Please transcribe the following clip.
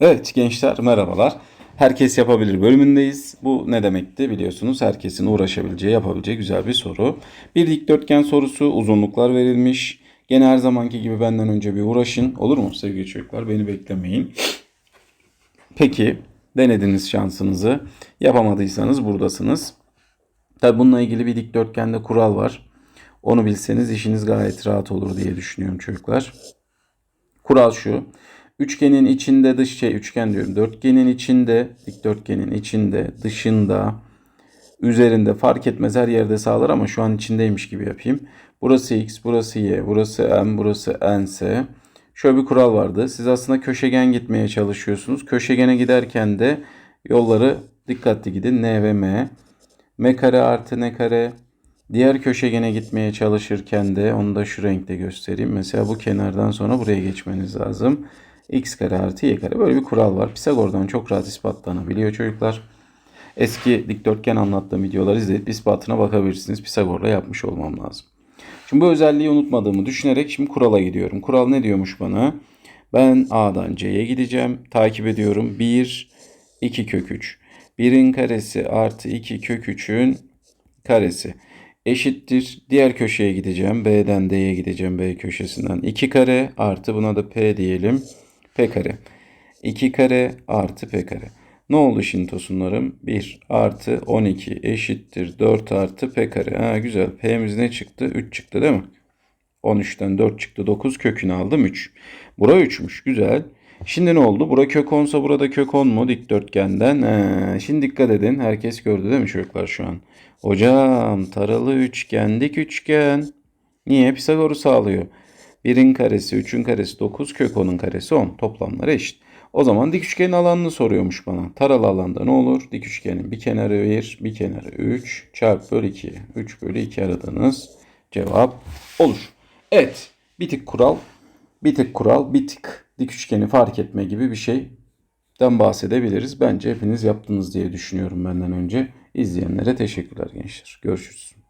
Evet gençler merhabalar. Herkes yapabilir bölümündeyiz. Bu ne demekti biliyorsunuz herkesin uğraşabileceği yapabileceği güzel bir soru. Bir dikdörtgen sorusu uzunluklar verilmiş. Gene her zamanki gibi benden önce bir uğraşın. Olur mu sevgili çocuklar beni beklemeyin. Peki denediniz şansınızı. Yapamadıysanız buradasınız. Tabi bununla ilgili bir dikdörtgende kural var. Onu bilseniz işiniz gayet rahat olur diye düşünüyorum çocuklar. Kural şu. Üçgenin içinde dış şey üçgen diyorum. Dörtgenin içinde, dikdörtgenin içinde, dışında, üzerinde fark etmez her yerde sağlar ama şu an içindeymiş gibi yapayım. Burası x, burası y, burası m, burası n ise şöyle bir kural vardı. Siz aslında köşegen gitmeye çalışıyorsunuz. Köşegene giderken de yolları dikkatli gidin. N ve m. M kare artı n kare. Diğer köşegene gitmeye çalışırken de onu da şu renkte göstereyim. Mesela bu kenardan sonra buraya geçmeniz lazım. x kare artı y kare. Böyle bir kural var. Pisagor'dan çok rahat ispatlanabiliyor çocuklar. Eski dikdörtgen anlattığım videoları izleyip ispatına bakabilirsiniz. Pisagor'la yapmış olmam lazım. Şimdi bu özelliği unutmadığımı düşünerek şimdi kurala gidiyorum. Kural ne diyormuş bana? Ben A'dan C'ye gideceğim. Takip ediyorum. 1, 2 kök 3. 1'in karesi artı 2 kök 3'ün karesi eşittir. Diğer köşeye gideceğim. B'den D'ye gideceğim. B köşesinden 2 kare artı buna da P diyelim. P kare. 2 kare artı P kare. Ne oldu şimdi tosunlarım? 1 artı 12 eşittir 4 artı P kare. Ha, güzel. P'miz ne çıktı? 3 çıktı değil mi? 13'ten 4 çıktı. 9 kökünü aldım 3. Bura 3'müş. Güzel. Şimdi ne oldu? Bura kök 10'sa burada kök 10 mu dikdörtgenden? He, şimdi dikkat edin. Herkes gördü değil mi çocuklar şu an? Hocam taralı üçgen, dik üçgen. Niye? Pisagor'u sağlıyor. 1'in karesi, 3'ün karesi 9, kök 10'un karesi 10. Toplamları eşit. O zaman dik üçgenin alanını soruyormuş bana. Taralı alanda ne olur? Dik üçgenin bir kenarı 1, bir kenarı 3 çarp bölü 2. 3 bölü 2 aradığınız cevap olur. Evet. Bir tık kural, bir tık kural, bir tık dik üçgeni fark etme gibi bir şeyden bahsedebiliriz. Bence hepiniz yaptınız diye düşünüyorum benden önce. İzleyenlere teşekkürler gençler. Görüşürüz.